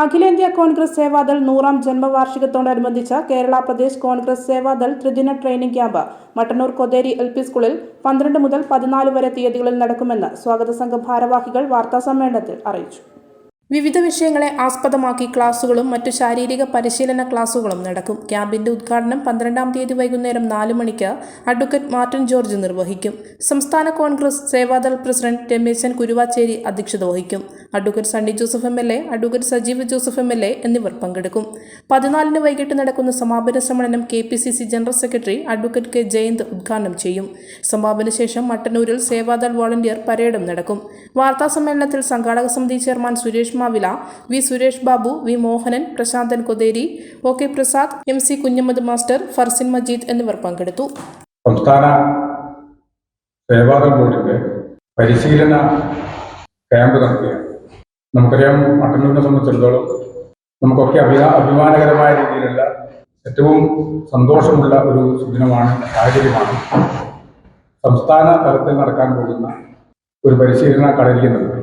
അഖിലേന്ത്യാ കോൺഗ്രസ് സേവാദൾ നൂറാം ജന്മവാർഷികത്തോടനുബന്ധിച്ച കേരള പ്രദേശ് കോൺഗ്രസ് സേവാദൾ ത്രിദിന training camp Mattannur Kotheri L P സ്കൂളിൽ പന്ത്രണ്ട് മുതൽ പതിനാല് വരെ തീയതികളിൽ നടക്കുമെന്ന് സ്വാഗത സംഘം ഭാരവാഹികൾ വാർത്താസമ്മേളനത്തിൽ അറിയിച്ചു. വിവിധ വിഷയങ്ങളെ ആസ്പദമാക്കി ക്ലാസുകളും മറ്റു ശാരീരിക പരിശീലന ക്ലാസുകളും നടക്കും. ക്യാമ്പിന്റെ ഉദ്ഘാടനം പന്ത്രണ്ടാം തീയതി വൈകുന്നേരം നാല് മണിക്ക് അഡ്വക്കേറ്റ് മാർട്ടിൻ ജോർജ് നിർവഹിക്കും. സംസ്ഥാന കോൺഗ്രസ് സേവാദൾ പ്രസിഡന്റ് രമേശൻ കുരുവാച്ചേരി അധ്യക്ഷത വഹിക്കും. Advocate Sunny Joseph M L A advocate Sajeev Joseph M L A എന്നിവർ പങ്കെടുക്കും. പതിനാലിന് വൈകിട്ട് നടക്കുന്ന സമാപന സമ്മേളനം K P C C general secretary advocate K Jayanth ഉദ്ഘാടനം ചെയ്യും. സമാപന ശേഷം മട്ടന്നൂരിൽ സേവാദൾ വോളണ്ടിയർ പരേഡും നടക്കും. വാർത്താ സമ്മേളനത്തിൽ സംഘാടക സമിതി chairman Suresh Mavila V Suresh Babu V Mohanan Prasanthan Kotheri O K Prasad M C Kunhammad master Farsin Majeed എന്നിവർ പങ്കെടുത്തു. സംസ്ഥാന സേവാദൾ ബോർഡിന്റെ പരിശീലന ക്യാമ്പ് നടത്തുകയാണ് നമുക്കറിയാം മട്ടന്നൂരിനെ സംബന്ധിച്ചിടത്തോളം നമുക്കൊക്കെ അഭിമാ അഭിമാനകരമായ രീതിയിലുള്ള ഏറ്റവും സന്തോഷമുള്ള ഒരു ദിനമാണ് സാഹചര്യമാണ് സംസ്ഥാന തലത്തിൽ നടക്കാൻ പോകുന്ന ഒരു പരിശീലന കളരി എന്നുള്ളത്